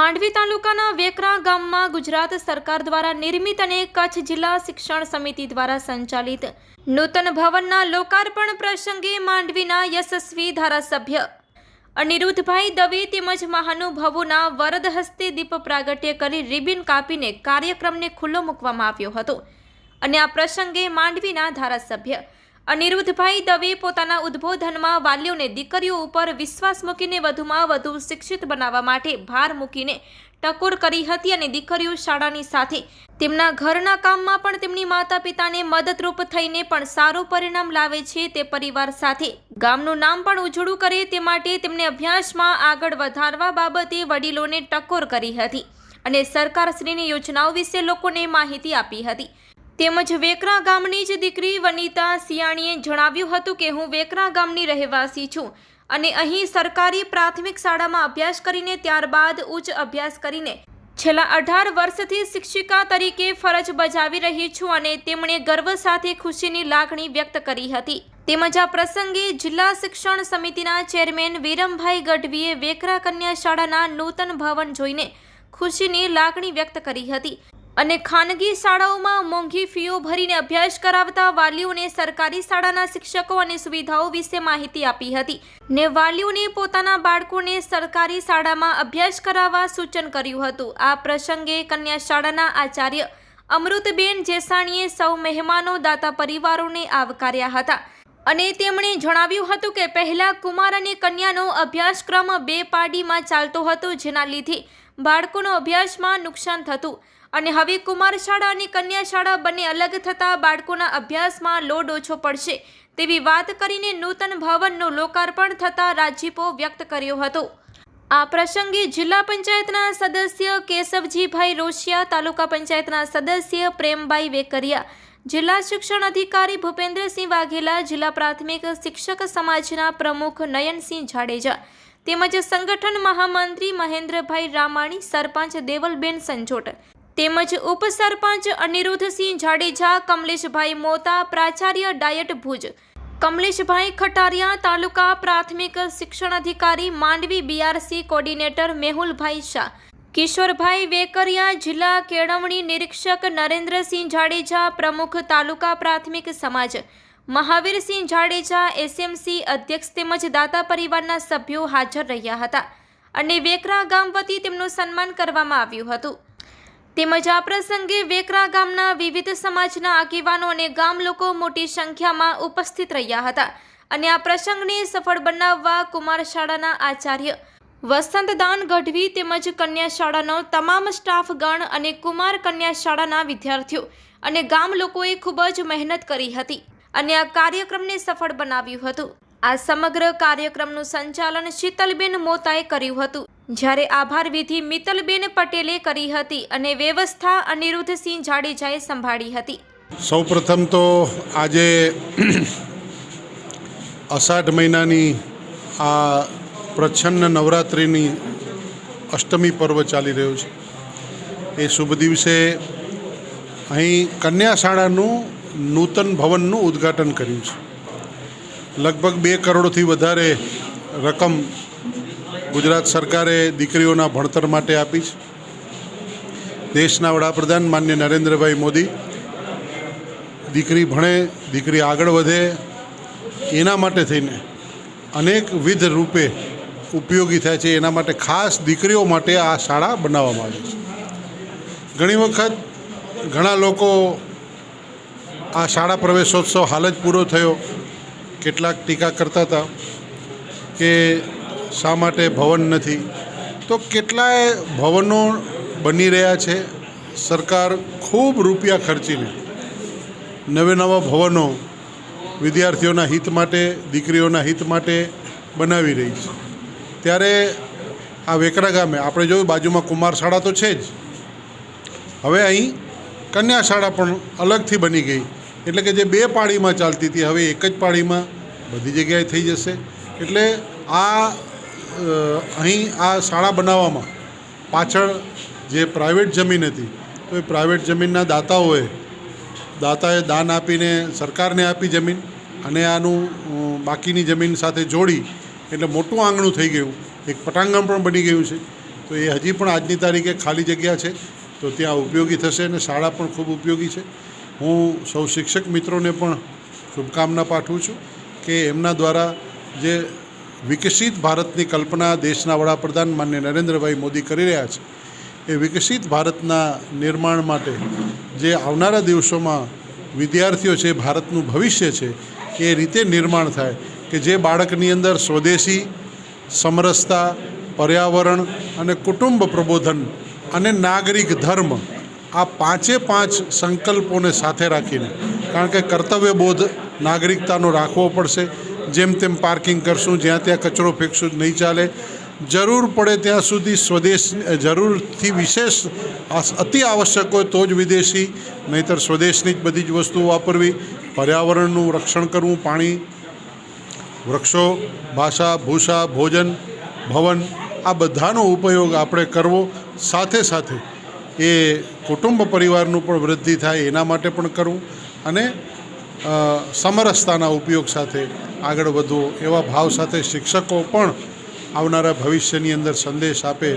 માંડવી તાલુકાના વેકરા ગામમાં ગુજરાત સરકાર દ્વારા નિર્મિત અને કચ્છ જિલ્લા શિક્ષણ સમિતિ દ્વારા સંચાલિત નૂતન ભવનના લોકાર્પણ પ્રસંગે માંડવીના યશસ્વી ધારાસભ્ય અનિરુદ્ધભાઈ દવે તેમજ મહાનુભાવોના વરદ હસ્તે દીપ પ્રાગટ્ય કરી રિબિન કાપીને કાર્યક્રમને ખુલ્લો મૂકવામાં આવ્યો હતો. અને આ પ્રસંગે માંડવીના ધારાસભ્ય અનિરુદ્ધભાઈ દવે પોતાના ઉદ્બોધનમાં વાલીઓને દીકરીઓ ઉપર વિશ્વાસ મૂકીને વધુમાં વધુ શિક્ષિત બનાવવા માટે ભાર મૂકીને ટકોર કરી હતી અને દીકરીઓ શાળાની સાથે તેમના ઘરના કામમાં પણ તેમની માતા પિતાને મદદરૂપ થઈને પણ સારું પરિણામ લાવે છે તે પરિવાર સાથે. ગામનું નામ પણ ઉજળું કરે તે માટે તેમને અભ્યાસમાં આગળ વધારવા બાબતે વડીલોને ટકોર કરી હતી અને સરકારશ્રીની યોજનાઓ વિશે લોકોને માહિતી આપી હતી. તેમજ વેકરા ગામની જ દીકરી વનિતા સિયાણીએ જણાવ્યું હતું કે હું વેકરા ગામની રહેવાસી છું અને અહીં સરકારી પ્રાથમિક શાળામાં અભ્યાસ કરીને ત્યારબાદ ઉચ્ચ અભ્યાસ કરીને છેલ્લા અઢાર વર્ષથી શિક્ષિકા તરીકે ફરજ બજાવી રહી છું અને તેમણે ગર્વ સાથે ખુશીની લાગણી વ્યક્ત કરી હતી. તેમજ આ પ્રસંગે જિલ્લા શિક્ષણ સમિતિના ચેરમેન વિરમભાઈ ગઢવીએ વેકરા કન્યા શાળાના નૂતન ભવન જોઈને ખુશીની લાગણી વ્યક્ત કરી હતી. અને ખાનગી શાળાઓમાં મોંઘી ફીઓ ભરીને અભ્યાસ કરાવતા વાલીઓને સરકારી શાળાના શિક્ષકો અને સુવિધાઓ વિશે માહિતી આપી હતી ને વાલીઓને પોતાના બાળકોને સરકારી શાળામાં અભ્યાસ કરાવવા સૂચન કર્યું હતું. આ પ્રસંગે કન્યા શાળાના આચાર્ય અમૃતબેન જેસાણીએ સૌ મહેમાનો, દાતા પરિવારોને આવકાર્યા હતા અને તેમણે જણાવ્યું હતું કે પહેલા કુમાર અને કન્યાનો અભ્યાસક્રમ બે પાડીમાં ચાલતો હતો, જેના લીધે બાળકોનો અભ્યાસમાં નુકસાન થતું. અને હવે કુમાર શાળા અને કન્યા શાળા બંને અલગ થતાં બાળકોના અભ્યાસમાં લોડ ઓછો પડશે. તેવી વાત કરીને નૂતન ભવનનું લોકાર્પણ થતાં રાજીપો વ્યક્ત કર્યો હતો. આ પ્રસંગે જિલ્લા પંચાયતના સદસ્ય કેશવજીભાઈ રોશિયા, તાલુકા પંચાયતના સદસ્ય પ્રેમભાઈ વેકરિયા, જિલ્લા શિક્ષણ અધિકારી ભૂપેન્દ્રસિંહ વાઘેલા, જિલ્લા પ્રાથમિક શિક્ષક સમાજના પ્રમુખ નયનસિંહ જાડેજા તેમજ સંગઠન મહામંત્રી મહેન્દ્રભાઈ રામાણી, સરપંચ દેવલબેન સંજોટ તેમજ ઉપસરપંચ અનિરુદ્ધસિંહ જાડેજા, કમલેશભાઈ મોતા, પ્રાચાર્ય ડાયટ ભુજ, કમલેશભાઈ ખટારિયા, તાલુકા પ્રાથમિક શિક્ષણ અધિકારી, માંડવી બીઆરસી કોર્ડિનેટર મેહુલભાઈ શાહ, કિશોરભાઈ વેકરિયા, જિલ્લા કેળવણી નિરીક્ષક નરેન્દ્રસિંહ જાડેજા, પ્રમુખ તાલુકા પ્રાથમિક સમાજ, મહાવીરસિંહ જાડેજા એસએમસી અધ્યક્ષ તેમજ દાતા પરિવારના સભ્યો હાજર રહ્યા હતા અને વેકરા ગામ વતી તેમનું સન્માન કરવામાં આવ્યું હતું. તેમજ આ પ્રસંગે વેકરા ગામના વિવિધ સમાજના આગેવાનો અને ગામ લોકો મોટી સંખ્યામાં ઉપસ્થિત રહ્યા હતા અને આ પ્રસંગને સફળ બનાવવા કુમાર શાળાના આચાર્ય વસંતદાન ગઢવી તેમજ કન્યા શાળાનો તમામ સ્ટાફગણ અને કુમાર કન્યા શાળાના વિદ્યાર્થીઓ અને ગામ લોકોએ ખૂબ જ મહેનત કરી હતી અને આ કાર્યક્રમને સફળ બનાવ્યું હતું. આ સમગ્ર કાર્યક્રમનું સંચાલન શીતલબેન મોતાએ કર્યું હતું. જ્યારે આભાર વિધિ મિત્તલબેન પટેલે કરી હતી અને વ્યવસ્થા અનિરુદ્ધસિંહ જાડેજાએ સંભાળી હતી. સૌપ્રથમ તો આજે અષાઢ મહિનાની આ પ્રચ્છન્ન નવરાત્રિની અષ્ટમી પર્વ ચાલી રહ્યું છે. એ શુભ દિવસે અહીં કન્યા શાળાનું નૂતન ભવનનું ઉદ્ઘાટન કર્યું છે. લગભગ બે કરોડથી વધારે રકમ ગુજરાત સરકારે દીકરીઓના ભણતર માટે આપી છે. દેશના વડાપ્રધાન માન્ય નરેન્દ્રભાઈ મોદી, દીકરી ભણે, દીકરી આગળ વધે, એના માટે થઈને અનેકવિધ રૂપે ઉપયોગી થાય છે. એના માટે ખાસ દીકરીઓ માટે આ શાળા બનાવવામાં આવી છે. ઘણી વખત ઘણા લોકો આ શાળા પ્રવેશોત્સવ હાલ જ પૂરો થયો. કેટલાક ટીકા કરતા હતા કે શા માટે ભવન નથી? તો કેટલાય ભવનો બની રહ્યા છે. સરકાર ખૂબ રૂપિયા ખર્ચીને નવે નવા ભવનો વિદ્યાર્થીઓના હિત માટે, દીકરીઓના હિત માટે બનાવી રહી છે. ત્યારે આ વેકરા ગામે, આપણે જોયું બાજુમાં કુમાર શાળા તો છે જ. હવે અહીં કન્યા શાળા પણ અલગથી બની ગઈ. એટલે કે જે બે પાળીમાં ચાલતી હતી, હવે એક જ પાળીમાં બધી જગ્યાએ થઈ જશે. એટલે આ અહીં આ શાળા બનાવવામાં પાછળ જે પ્રાઇવેટ જમીન હતી, તો એ પ્રાઇવેટ જમીનના દાતાઓએ, દાતાએ દાન આપીને સરકારને આપી જમીન અને આનું બાકીની જમીન સાથે જોડી એટલે મોટું આંગણું થઈ ગયું. એક પટાંગણ પણ બની ગયું છે. તો એ હજી પણ આજની તારીખે ખાલી જગ્યા છે. તો ત્યાં ઉપયોગી થશે અને શાળા પણ ખૂબ ઉપયોગી છે. હું સૌ શિક્ષક મિત્રોને પણ શુભકામના પાઠવું છું કે એમના દ્વારા જે વિકસિત ભારતની કલ્પના દેશના વડાપ્રધાન માન્ય નરેન્દ્રભાઈ મોદી કરી રહ્યા છે. એ વિકસિત ભારતના નિર્માણ માટે જે આવનારા દિવસોમાં વિદ્યાર્થીઓ છે, ભારતનું ભવિષ્ય છે, એ રીતે નિર્માણ થાય કે જે બાળકની અંદર સ્વદેશી, સમરસતા, પર્યાવરણ અને કુટુંબ પ્રબોધન અને નાગરિક ધર્મ આ પાંચે પાંચ સંકલ્પોને સાથે રાખીને, કારણ કે કર્તવ્યબોધ નાગરિકતાનો રાખવો પડશે જેમ તેમ પાર્કિંગ કરશું, જ્યાં ત્યાં કચરો ફેંકશું, નહીં ચાલે. જરૂર પડે ત્યાં સુધી સ્વદેશ, જરૂરથી વિશેષ અતિ આવશ્યક હોય તો જ વિદેશી, નહીંતર સ્વદેશની જ બધી જ વસ્તુઓ વાપરવી. પર્યાવરણનું રક્ષણ કરવું, પાણી, વૃક્ષો, ભાષા, ભૂષા, ભોજન, ભવન, આ બધાનો ઉપયોગ આપણે કરવો. સાથે સાથે એ કુટુંબ પરિવારનું પણ વૃદ્ધિ થાય, એના માટે પણ કરવું અને સમરસતાના ઉપયોગ સાથે આગળ વધવો એવા ભાવ સાથે શિક્ષકો પણ આવનારા ભવિષ્યની અંદર સંદેશ આપે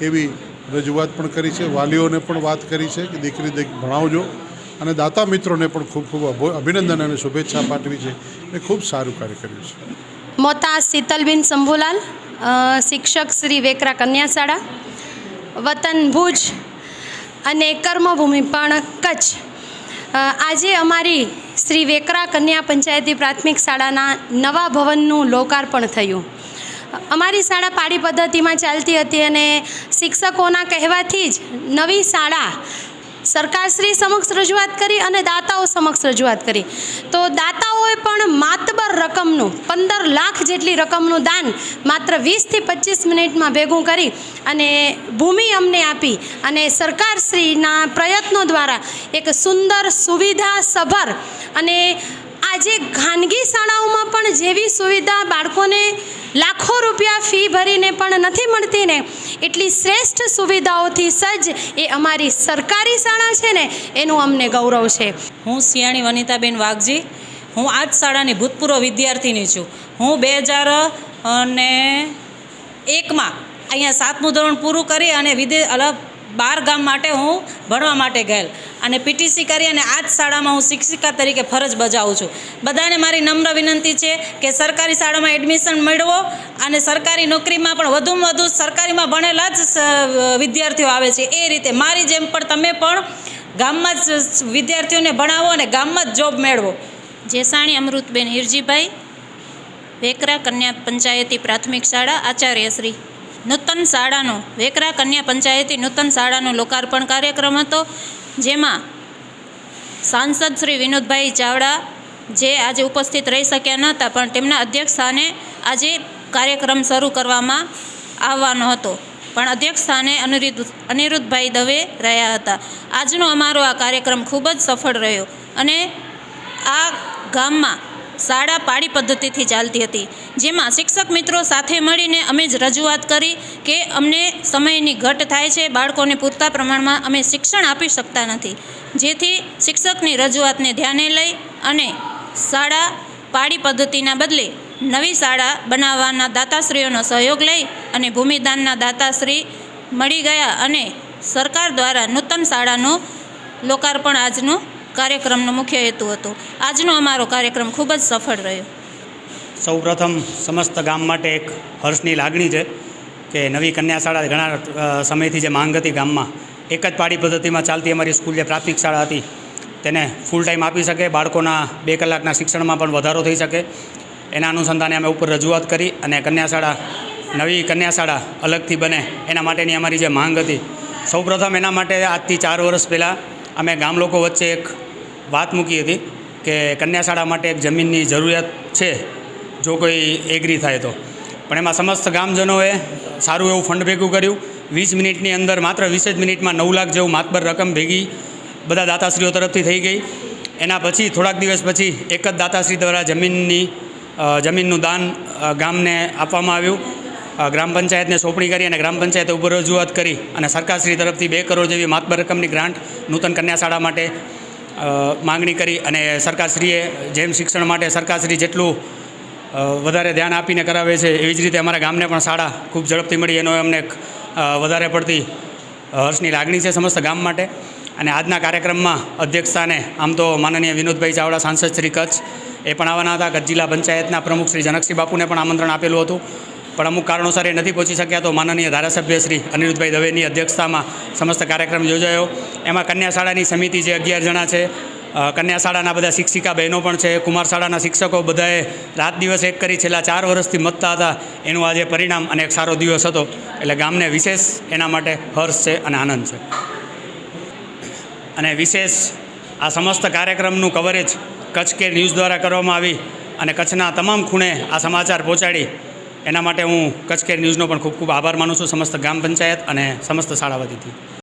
એવી રજૂઆત પણ કરી છે. વાલીઓને પણ વાત કરી છે કે દીકરી દીક ભણાવજો. અને દાતા મિત્રોને પણ ખૂબ ખૂબ અભિનંદન અને શુભેચ્છા પાઠવી છે. એ ખૂબ સારું કાર્ય કર્યું છે. મોતા શીતલબેન શંભુલાલ શિક્ષક શ્રી વેકરા કન્યા શાળા વતન ભુજ અને કર્મભૂમિ પણ કચ્છ. આજે અમારી શ્રી વેકરા કન્યા પંચાયતી પ્રાથમિક શાળાના નવા ભવનનું લોકાર્પણ થયું. અમારી શાળા પાડી પદ્ધતિમાં ચાલતી હતી અને શિક્ષકોના કહેવાથી જ નવી શાળા સરકારશ્રી સમક્ષ રજૂઆત કરી અને દાતાઓ સમક્ષ રજૂઆત કરી. તો દાતાઓએ પણ માતબર રકમનું પંદર લાખ જેટલી રકમનું દાન માત્ર વીસથી પચીસ મિનિટમાં ભેગું કરી અને ભૂમિ અમને આપી અને સરકારશ્રીના પ્રયત્નો દ્વારા એક સુંદર સુવિધા સભર અને આજે ખાનગી શાળાઓમાં પણ જેવી સુવિધા બાળકોને લાખો રૂપિયા ફી ભરીને પણ નથી મળતી ને, એટલી શ્રેષ્ઠ સુવિધાઓથી સજ્જ એ અમારી સરકારી શાળા છે ને, એનું અમને ગૌરવ છે. હું સિયાણી વનિતાબેન વાઘજી, હું આ જ શાળાની ભૂતપૂર્વ વિદ્યાર્થીની છું. હું બે હજાર અને એકમાં અહીંયા સાતમું ધોરણ પૂરું કરી અને વિદેશ અલગ બાર ગામ માટે હું ભણવા માટે ગયેલ. અને પીટીસી કરી અને આ જ શાળામાં હું શિક્ષિકા તરીકે ફરજ બજાવું છું. બધાને મારી નમ્ર વિનંતી છે કે સરકારી શાળામાં એડમિશન મેળવો અને સરકારી નોકરીમાં પણ વધુમાં વધુ સરકારીમાં ભણેલા જ વિદ્યાર્થીઓ આવે છે. એ રીતે મારી જેમ પણ તમે પણ ગામમાં જ વિદ્યાર્થીઓને ભણાવો અને ગામમાં જ જોબ મેળવો. જેસાણી અમૃતબેન હિરજીભાઈ, વેકરા કન્યા પંચાયતી પ્રાથમિક શાળા આચાર્યશ્રી. નૂતન શાળાનો, વેકરા કન્યા પંચાયતી નૂતન શાળાનો લોકાર્પણ કાર્યક્રમ હતો, જેમાં સાંસદ શ્રી વિનોદભાઈ ચાવડા જે આજે ઉપસ્થિત રહી શક્યા ન હતા, પણ તેમના અધ્યક્ષ સ્થાને આજે કાર્યક્રમ શરૂ કરવામાં આવવાનો હતો. પણ અધ્યક્ષ સ્થાને અનિરુદ્ધ, અનિરુદ્ધભાઈ દવે રહ્યા હતા. આજનો અમારો આ કાર્યક્રમ ખૂબ જ સફળ રહ્યો અને આ ગામમાં શાળા પાડી પદ્ધતિથી ચાલતી હતી, જેમાં શિક્ષક મિત્રો સાથે મળીને અમે જ રજૂઆત કરી કે અમને સમયની ઘટ થાય છે, બાળકોને પૂરતા પ્રમાણમાં અમે શિક્ષણ આપી શકતા નથી. જેથી શિક્ષકની રજૂઆતને ધ્યાને લઈ અને શાળા પાડી પદ્ધતિના બદલે નવી શાળા બનાવવાના દાતાશ્રીઓનો સહયોગ લઈ અને ભૂમિદાનના દાતાશ્રી મળી ગયા અને સરકાર દ્વારા નૂતન શાળાનું લોકાર્પણ આજનો કાર્યક્રમનો મુખ્ય હેતુ હતો. આજનો અમારો કાર્યક્રમ ખૂબ જ સફળ રહ્યો. સૌપ્રથમ સમસ્ત ગામ માટે એક હર્ષની લાગણી છે કે નવી કન્યા શાળા ઘણા સમયથી જે માંગ હતી ગામમાં, એક જ પાડી પદ્ધતિમાં ચાલતી અમારી સ્કૂલ જે પ્રાથમિક શાળા હતી, તેને ફૂલ ટાઈમ આપી શકે, બાળકોના બે કલાકના શિક્ષણમાં પણ વધારો થઈ શકે. એના અનુસંધાને અમે ઉપર રજૂઆત કરી અને કન્યા શાળા નવી કન્યા શાળા અલગથી બને, એના માટેની અમારી જે માંગ હતી. સૌપ્રથમ એના માટે આજથી ચાર વર્ષ પહેલાં અમે ગામ લોકો વચ્ચે એક વાત મૂકી હતી કે કન્યા શાળા માટે એક જમીનની જરૂરિયાત છે, જો કોઈ એગ્રી થાય તો. પણ એમાં સમસ્ત ગામજનોએ સારું એવું ફંડ ભેગું કર્યું. વીસ મિનિટની અંદર માત્ર વીસ જ મિનિટમાં નવ લાખ જેવું માતબર રકમ ભેગી બધા દાતાશ્રીઓ તરફથી થઈ ગઈ. એના પછી, થોડાક દિવસ પછી એક જ દાતાશ્રી દ્વારા જમીનની જમીનનું દાન ગામને આપવામાં આવ્યું. ગ્રામ પંચાયતને સોંપણી કરી અને ગ્રામ પંચાયતે ઉપર રજૂઆત કરી અને સરકારશ્રી તરફથી બે કરોડ જેવી માતબર રકમની ગ્રાન્ટ નૂતન કન્યાશાળા માટે માગણી કરી અને સરકારશ્રીએ જેમ શિક્ષણ માટે સરકારશ્રી જેટલું વધારે ધ્યાન આપીને કરાવે છે એવી જ રીતે અમારા ગામને પણ શાળા ખૂબ ઝડપથી મળી એનો અમને વધારે પડતી હર્ષની લાગણી છે સમસ્ત ગામ માટે. અને આજના કાર્યક્રમમાં અધ્યક્ષસ્થાને આમ તો માનનીય વિનોદભાઈ ચાવડા, સાંસદ શ્રી કચ્છ, એ પણ આવવાના હતા. કચ્છ જિલ્લા પંચાયતના પ્રમુખ શ્રી જનકસિંહ બાપુને પણ આમંત્રણ આપેલું હતું. પણ અમુક કારણોસર એ નથી પહોંચી શક્યા તો માનનીય ધારાસભ્ય શ્રી અનિરુદ્ધભાઈ દવેની અધ્યક્ષતામાં સમસ્ત કાર્યક્રમ યોજાયો. એમાં કન્યા શાળાની સમિતિ જે અગિયાર જણા છે કન્યાશાળાના કન્યા શાળાના બધા શિક્ષિકા બહેનો પણ છે કુમાર શાળાના શિક્ષકો બધાએ રાત દિવસ એક કરી છેલ્લા ચાર વર્ષથી મતતા હતા. એનું આજે પરિણામ અને એક સારો દિવસ હતો. એટલે ગામને વિશેષ એના માટે હર્ષ છે અને આનંદ છે. અને વિશેષ આ સમસ્ત કાર્યક્રમનું કવરેજ કચ્છ કે ન્યૂઝ દ્વારા કરવામાં આવી અને કચ્છના તમામ ખૂણે આ સમાચાર પહોંચાડી. એના માટે હું કચ્છ કેર ન્યૂઝનો પણ ખૂબ ખૂબ આભાર માનું છું. સમસ્ત ગ્રામ પંચાયત અને સમસ્ત શાળા વતીથી.